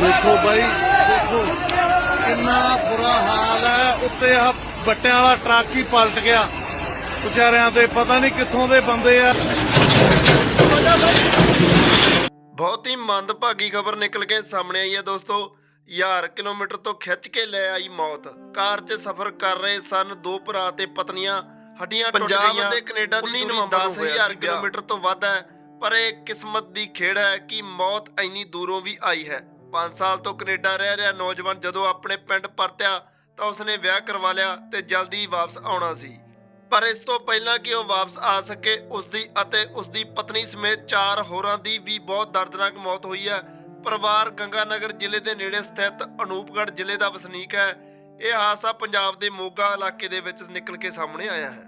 ਦੇਖੋ ਬਾਈ ਦੇਖੋ ਕਿੰਨਾ ਬੁਰਾ ਹਾਲ ਹੈ ਉੱਤੇ ਆ ਬੱਟਿਆਂ ਵਾਲਾ ਟਰੱਕ ਹੀ ਪਲਟ ਗਿਆ। ਵਿਚਾਰਿਆਂ ਤੇ ਪਤਾ ਨਹੀਂ ਕਿੱਥੋਂ ਦੇ ਬੰਦੇ ਆ। ਬਹੁਤ ਹੀ ਮੰਦਭਾਗੀ ਖਬਰ ਨਿਕਲ ਕੇ ਸਾਹਮਣੇ ਆਈ ਹੈ ਦੋਸਤੋ। ਹਜ਼ਾਰ ਕਿਲੋਮੀਟਰ ਤੋਂ ਖਿੱਚ ਕੇ ਲੈ ਆਈ ਮੌਤ। ਕਾਰ 'ਚ ਸਫ਼ਰ ਕਰ ਰਹੇ ਸਨ ਦੋ ਭਰਾ ਤੇ ਪਤਨੀਆਂ। ਹੱਡੀਆਂ ਟੁੱਟ ਗਈਆਂ। ਪੰਜਾਬ ਤੇ ਕੈਨੇਡਾ ਦੀ ਦੂਰੀ 10000 ਕਿਲੋਮੀਟਰ ਤੋਂ ਵੱਧ ਹੈ। ਪਰ ਇਹ ਕਿਸਮਤ ਦੀ ਖੇਡ ਹੈ ਕਿ ਮੌਤ ਇੰਨੀ ਦੂਰੋਂ ਵੀ ਆਈ ਹੈ। 5 ਸਾਲ ਤੋਂ ਕੈਨੇਡਾ ਰਹਿ ਰਿਹਾ ਨੌਜਵਾਨ ਜਦੋਂ ਆਪਣੇ ਪਿੰਡ ਪਰਤਿਆ ਤਾਂ ਉਸਨੇ ਵਿਆਹ ਕਰਵਾ ਲਿਆ ਤੇ ਜਲਦੀ ਵਾਪਸ ਆਉਣਾ ਸੀ। ਪਰ ਇਸ ਤੋਂ ਪਹਿਲਾਂ ਕਿ ਉਹ ਵਾਪਸ ਆ ਸਕੇ, ਉਸਦੀ ਅਤੇ ਉਸਦੀ ਪਤਨੀ ਸਮੇਤ ਚਾਰ ਹੋਰਾਂ ਦੀ ਵੀ ਬਹੁਤ ਦਰਦਨਾਕ ਮੌਤ ਹੋਈ ਹੈ। ਪਰਿਵਾਰ ਗੰਗਾਨਗਰ ਜ਼ਿਲ੍ਹੇ ਦੇ ਨੇੜੇ ਸਥਿਤ ਅਨੂਪਗੜ੍ਹ ਜ਼ਿਲ੍ਹੇ ਦਾ ਵਸਨੀਕ ਹੈ। ਇਹ ਹਾਦਸਾ ਪੰਜਾਬ ਦੇ ਮੋਗਾ ਇਲਾਕੇ ਦੇ ਵਿੱਚ ਨਿਕਲ ਕੇ ਸਾਹਮਣੇ ਆਇਆ ਹੈ।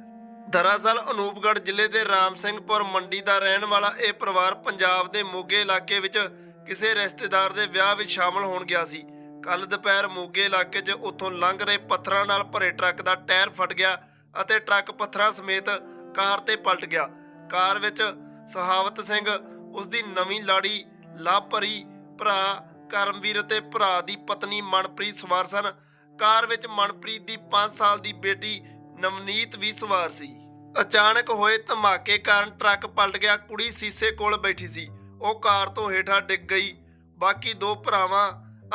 ਦਰਅਸਲ, ਅਨੂਪਗੜ੍ਹ ਜ਼ਿਲ੍ਹੇ ਦੇ ਰਾਮ ਸਿੰਘਪੁਰ ਮੰਡੀ ਦਾ ਰਹਿਣ ਵਾਲਾ ਇਹ ਪਰਿਵਾਰ ਪੰਜਾਬ ਦੇ ਮੋਗੇ ਇਲਾਕੇ ਵਿੱਚ ਕਿਸੇ ਰਿਸ਼ਤੇਦਾਰ ਦੇ ਵਿਆਹ ਵਿੱਚ ਸ਼ਾਮਲ ਹੋਣ ਗਿਆ ਸੀ। ਕੱਲ ਦੁਪਹਿਰ ਮੋਗੇ ਇਲਾਕੇ 'ਚ ਉੱਥੋਂ ਲੰਘ ਰਹੇ ਪੱਥਰਾਂ ਨਾਲ ਭਰੇ ਟਰੱਕ ਦਾ ਟਾਇਰ ਫਟ ਗਿਆ ਅਤੇ ਟਰੱਕ ਪੱਥਰਾਂ ਸਮੇਤ ਕਾਰ ਤੇ ਪਲਟ ਗਿਆ। ਕਾਰ ਵਿੱਚ ਸਹਾਵਤ ਸਿੰਘ ਉਸ ਦੀ ਨਵੀਂ ਲਾੜੀ, ਲਾਭਪਰੀ ਭਰਾ, ਕਰਮਵੀਰ ਅਤੇ ਭਰਾ ਦੀ ਪਤਨੀ ਮਨਪ੍ਰੀਤ ਸਵਾਰ ਸਨ। ਕਾਰ ਵਿੱਚ ਮਨਪ੍ਰੀਤ ਦੀ 5 ਸਾਲ ਦੀ ਬੇਟੀ ਨਵਨੀਤ ਵੀ ਸਵਾਰ ਸੀ। ਅਚਾਨਕ ਹੋਏ ਧਮਾਕੇ ਕਾਰਨ ਟਰੱਕ ਪਲਟ ਗਿਆ। ਕੁੜੀ ਸੀਸੇ ਕੋਲ ਬੈਠੀ ਸੀ। ਉਹ ਕਾਰ ਤੋਂ ਹੇਠਾਂ ਡਿੱਗ ਗਈ। ਬਾਕੀ ਦੋ ਭਰਾਵਾਂ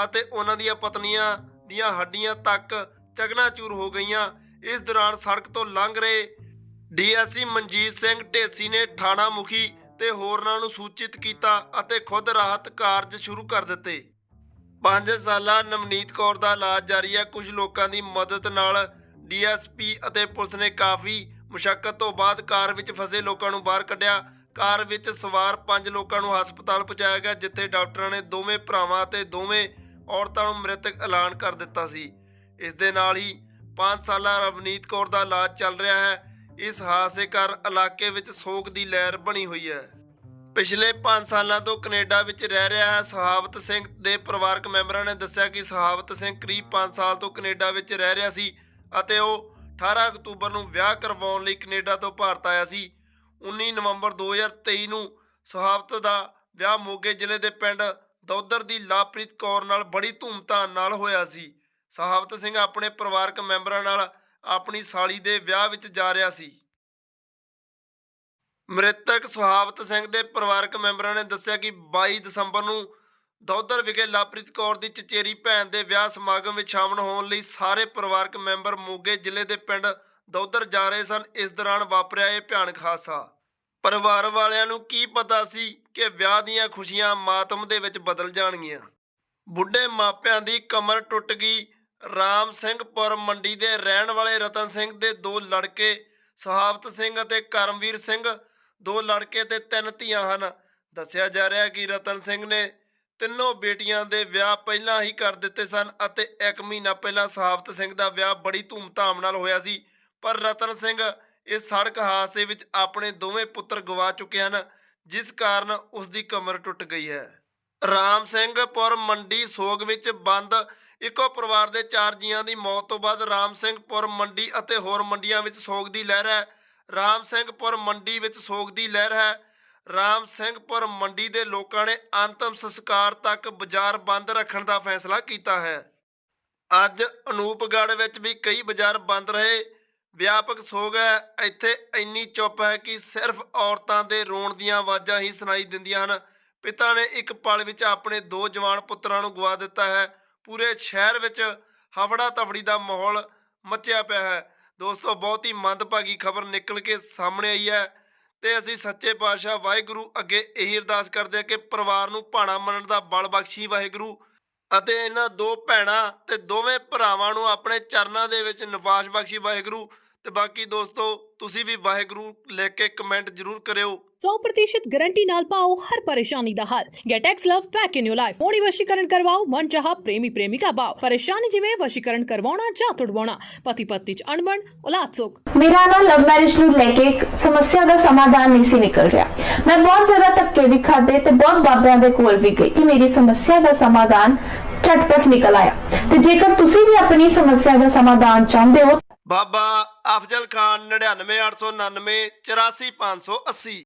ਅਤੇ ਉਹਨਾਂ ਦੀਆਂ ਪਤਨੀਆਂ ਦੀਆਂ ਹੱਡੀਆਂ ਤੱਕ ਚਕਨਾਚੂਰ ਹੋ ਗਈਆਂ। ਇਸ ਦੌਰਾਨ ਸੜਕ ਤੋਂ ਲੰਘ ਰਹੇ ਡੀਐਸਸੀ ਮਨਜੀਤ ਸਿੰਘ ਢੇਸੀ ਨੇ ਥਾਣਾ ਮੁਖੀ ਤੇ ਹੋਰਨਾਂ ਨੂੰ ਸੂਚਿਤ ਕੀਤਾ ਅਤੇ ਖੁਦ ਰਾਹਤ ਕਾਰਜ ਸ਼ੁਰੂ ਕਰ ਦਿੱਤੇ। 5 ਸਾਲਾ ਨਵਨੀਤ ਕੌਰ ਦਾ ਇਲਾਜ ਜਾਰੀ ਹੈ। ਕੁਝ ਲੋਕਾਂ ਦੀ ਮਦਦ ਨਾਲ ਡੀਐਸਪੀ ਅਤੇ ਪੁਲਿਸ ਨੇ ਕਾਫੀ ਮੁਸ਼ਕਲ ਤੋਂ ਬਾਅਦ ਕਾਰ ਵਿੱਚ ਫਸੇ ਲੋਕਾਂ ਨੂੰ ਬਾਹਰ ਕੱਢਿਆ ਕਾਰ ਵਿੱਚ ਸਵਾਰ ਪੰਜ ਲੋਕਾਂ ਨੂੰ ਹਸਪਤਾਲ ਪਹੁੰਚਾਇਆ ਗਿਆ, ਜਿੱਥੇ ਡਾਕਟਰਾਂ ਨੇ ਦੋਵੇਂ ਭਰਾਵਾਂ ਅਤੇ ਦੋਵੇਂ ਔਰਤਾਂ ਨੂੰ ਮ੍ਰਿਤਕ ਐਲਾਨ ਕਰ ਦਿੱਤਾ ਸੀ। ਇਸ ਦੇ ਨਾਲ ਹੀ 5 ਸਾਲਾ ਰਵਨੀਤ ਕੌਰ ਦਾ ਇਲਾਜ ਚੱਲ ਰਿਹਾ ਹੈ। ਇਸ ਹਾਦਸੇ ਕਾਰਨ ਇਲਾਕੇ ਵਿੱਚ ਸੋਗ ਦੀ ਲਹਿਰ ਬਣੀ ਹੋਈ ਹੈ। ਪਿਛਲੇ 5 ਸਾਲਾਂ ਤੋਂ ਕੈਨੇਡਾ ਵਿੱਚ ਰਹਿ ਰਿਹਾ ਹੈ ਸਹਾਵਤ ਸਿੰਘ ਦੇ ਪਰਿਵਾਰਕ ਮੈਂਬਰਾਂ ਨੇ ਦੱਸਿਆ ਕਿ ਸਹਾਵਤ ਸਿੰਘ ਕਰੀਬ 5 ਸਾਲ ਤੋਂ ਕੈਨੇਡਾ ਵਿੱਚ ਰਹਿ ਰਿਹਾ ਸੀ ਅਤੇ ਉਹ 18 ਅਕਤੂਬਰ ਨੂੰ ਵਿਆਹ ਕਰਵਾਉਣ ਲਈ ਕੈਨੇਡਾ ਤੋਂ ਭਾਰਤ ਆਇਆ ਸੀ। 19 ਨਵੰਬਰ 2023 ਨੂੰ ਸਹਾਵਤ ਦਾ ਵਿਆਹ ਮੋਗੇ ਜ਼ਿਲ੍ਹੇ ਦੇ ਪਿੰਡ ਦੌਦਰ ਦੀ ਲਾਪ੍ਰੀਤ ਕੌਰ ਨਾਲ ਬੜੀ ਧੂਮਧਾਮ ਨਾਲ ਹੋਇਆ ਸੀ। ਸਹਾਵਤ ਸਿੰਘ ਆਪਣੇ ਪਰਿਵਾਰਕ ਮੈਂਬਰਾਂ ਨਾਲ ਆਪਣੀ ਸਾਲੀ ਦੇ ਵਿਆਹ ਵਿੱਚ ਜਾ ਰਿਹਾ ਸੀ। ਮ੍ਰਿਤਕ ਸੁਹਾਵਤ ਸਿੰਘ ਦੇ ਪਰਿਵਾਰਕ ਮੈਂਬਰਾਂ ਨੇ ਦੱਸਿਆ ਕਿ 22 ਦਸੰਬਰ ਨੂੰ ਦੌਦਰ ਵਿਖੇ ਲਾਪ੍ਰੀਤ ਕੌਰ ਦੀ ਚਚੇਰੀ ਭੈਣ ਦੇ ਵਿਆਹ ਸਮਾਗਮ ਵਿੱਚ ਸ਼ਾਮਲ ਹੋਣ ਲਈ ਸਾਰੇ ਪਰਿਵਾਰਕ ਮੈਂਬਰ ਮੋਗੇ ਜ਼ਿਲ੍ਹੇ ਦੇ ਪਿੰਡ ਦੌਦਰ ਜਾ ਰਹੇ ਸਨ। ਇਸ ਦੌਰਾਨ ਵਾਪਰਿਆ ਇਹ ਭਿਆਨਕ ਹਾਦਸਾ। ਪਰਿਵਾਰ ਵਾਲਿਆਂ ਨੂੰ ਕੀ ਪਤਾ ਸੀ ਕਿ ਵਿਆਹ ਦੀਆਂ ਖੁਸ਼ੀਆਂ ਮਾਤਮ ਦੇ ਵਿੱਚ ਬਦਲ ਜਾਣਗੀਆਂ। ਬੁੱਢੇ ਮਾਪਿਆਂ ਦੀ ਕਮਰ ਟੁੱਟ ਗਈ। ਰਾਮ ਸਿੰਘਪੁਰ ਮੰਡੀ ਦੇ ਰਹਿਣ ਵਾਲੇ ਰਤਨ ਸਿੰਘ ਦੇ ਦੋ ਲੜਕੇ, ਸ਼ਹਾਵਤ ਸਿੰਘ ਅਤੇ ਕਰਮਵੀਰ ਸਿੰਘ, ਦੋ ਲੜਕੇ ਤੇ ਤਿੰਨ ਧੀਆਂ ਹਨ। ਦੱਸਿਆ ਜਾ ਰਿਹਾ ਕਿ ਰਤਨ ਸਿੰਘ ਨੇ ਤਿੰਨੋਂ ਬੇਟੀਆਂ ਦੇ ਵਿਆਹ ਪਹਿਲਾਂ ਹੀ ਕਰ ਦਿੱਤੇ ਸਨ ਅਤੇ 1 ਮਹੀਨਾ ਪਹਿਲਾਂ ਸੁਹਾਵਤ ਸਿੰਘ ਦਾ ਵਿਆਹ ਬੜੀ ਧੂਮਧਾਮ ਨਾਲ ਹੋਇਆ ਸੀ। ਪਰ ਰਤਨ ਸਿੰਘ ਇਸ ਸੜਕ ਹਾਦਸੇ ਵਿੱਚ ਆਪਣੇ ਦੋਵੇਂ ਪੁੱਤਰ ਗਵਾ ਚੁੱਕੇ ਹਨ, ਜਿਸ ਕਾਰਨ ਉਸ ਦੀ ਕਮਰ ਟੁੱਟ ਗਈ ਹੈ। ਰਾਮ ਸਿੰਘ ਪੁਰ ਮੰਡੀ ਸੋਗ ਵਿੱਚ ਬੰਦ, ਇੱਕੋ ਪਰਿਵਾਰ ਦੇ ਚਾਰ ਜੀਆਂ ਦੀ ਮੌਤ ਤੋਂ ਬਾਅਦ ਰਾਮ ਸਿੰਘ ਪੁਰ ਮੰਡੀ ਅਤੇ ਹੋਰ ਮੰਡੀਆਂ ਵਿੱਚ ਸੋਗ ਦੀ ਲਹਿਰ ਹੈ। ਰਾਮ ਸਿੰਘ ਪੁਰ ਮੰਡੀ ਵਿੱਚ ਸੋਗ ਦੀ ਲਹਿਰ ਹੈ। ਰਾਮ ਸਿੰਘ ਪੁਰ ਮੰਡੀ ਦੇ ਲੋਕਾਂ ਨੇ ਅੰਤਮ ਸੰਸਕਾਰ ਤੱਕ ਬਾਜ਼ਾਰ ਬੰਦ ਰੱਖਣ ਦਾ ਫੈਸਲਾ ਕੀਤਾ ਹੈ। ਅੱਜ ਅਨੂਪਗੜ੍ਹ ਵਿੱਚ ਵੀ ਕਈ ਬਾਜ਼ਾਰ ਬੰਦ ਰਹੇ। ਵਿਆਪਕ ਸੋਗ ਹੈ। ਇੱਥੇ ਇੰਨੀ ਚੁੱਪ ਹੈ ਕਿ ਸਿਰਫ ਔਰਤਾਂ ਦੇ ਰੋਣ ਦੀਆਂ ਆਵਾਜ਼ਾਂ ਹੀ ਸੁਣਾਈ ਦਿੰਦੀਆਂ ਹਨ। ਪਿਤਾ ਨੇ ਇੱਕ ਪਲ ਵਿੱਚ ਆਪਣੇ ਦੋ ਜਵਾਨ ਪੁੱਤਰਾਂ ਨੂੰ ਗਵਾ ਦਿੱਤਾ ਹੈ। ਪੂਰੇ ਸ਼ਹਿਰ ਵਿੱਚ ਹਵੜਾ ਤਫੜੀ ਦਾ ਮਾਹੌਲ ਮੱਚਿਆ ਪਿਆ ਹੈ। ਦੋਸਤੋ, ਬਹੁਤ ਹੀ ਮੰਦਭਾਗੀ ਖਬਰ ਨਿਕਲ ਕੇ ਸਾਹਮਣੇ ਆਈ ਹੈ ਤੇ ਅਸੀਂ ਸੱਚੇ ਪਾਤਸ਼ਾਹ ਵਾਹਿਗੁਰੂ ਅੱਗੇ ਇਹੀ ਅਰਦਾਸ ਕਰਦੇ ਹਾਂ ਕਿ ਪਰਿਵਾਰ ਨੂੰ ਭਾਣਾ ਮੰਨਣ ਦਾ ਬਲ ਬਖਸ਼ੀ ਵਾਹਿਗੁਰੂ ਅਤੇ ਇਹਨਾਂ ਦੋ ਭੈਣਾਂ ਤੇ ਦੋਵੇਂ ਭਰਾਵਾਂ ਨੂੰ ਆਪਣੇ ਚਰਨਾਂ ਦੇ ਵਿੱਚ ਨਿਵਾਸ ਬਖਸ਼ੀ ਵਾਹਿਗੁਰੂ। ਤੇ ਬਾਕੀ ਦੋਸਤੋ ਤੁਸੀਂ ਵੀ ਵਾਹਿਗੁਰੂ ਲਿਖ ਕੇ ਕਮੈਂਟ ਜ਼ਰੂਰ ਕਰਿਓ। 100% ਗਾਰੰਟੀ ਨਾਲ ਪਾਓ ਹਰ ਪਰੇਸ਼ਾਨੀ ਦਾ ਹੱਲ। Get ex love back in your life ਹੋਣੀ ਵਸ਼ੀਕਰਨ ਕਰਵਾਓ ਮਨ ਚਾਹਾ ਪ੍ਰੇਮੀ ਪ੍ਰੇਮਿਕਾ ਭਾਵ ਪਰੇਸ਼ਾਨੀ ਜਿਵੇਂ ਵਸ਼ੀਕਰਨ ਕਰਵਾਉਣਾ ਜਾਂ ਤੁੜਵਾਉਣਾ ਪਤੀ ਪਤਨੀ ਚ ਅਣਬਣ ਔਲਾਦ ਸੁੱਖ। ਮੇਰਾ ਨਾ ਲਵ ਮੈਰਿਜ ਨੂੰ ਲੈ ਕੇ ਇੱਕ ਸਮੱਸਿਆ ਦਾ ਸਮਾਧਾਨ ਨਹੀਂ ਸੀ ਨਿਕਲ ਰਿਹਾ। ਮੈਂ ਬਹੁਤ ਜ਼ਿਆਦਾ ਧੱਕੇ ਵੀ ਖਾਦੇ ਤੇ ਬਹੁਤ ਬਾਬਿਆਂ ਦੇ ਕੋਲ ਵੀ ਗਈ ਕਿ ਮੇਰੀ ਸਮੱਸਿਆ ਦਾ ਸਮਾਧਾਨ ਝਟਪਟ ਨਿਕਲ ਆਇਆ। ਤੇ ਜੇਕਰ ਤੁਸੀਂ ਵੀ ਆਪਣੀ ਸਮੱਸਿਆ ਦਾ ਸਮਾਧਾਨ ਚਾਹੁੰਦੇ ਹੋ ਬਾਬਾ ਅਫਜ਼ਲ ਖਾਨ 99899 84580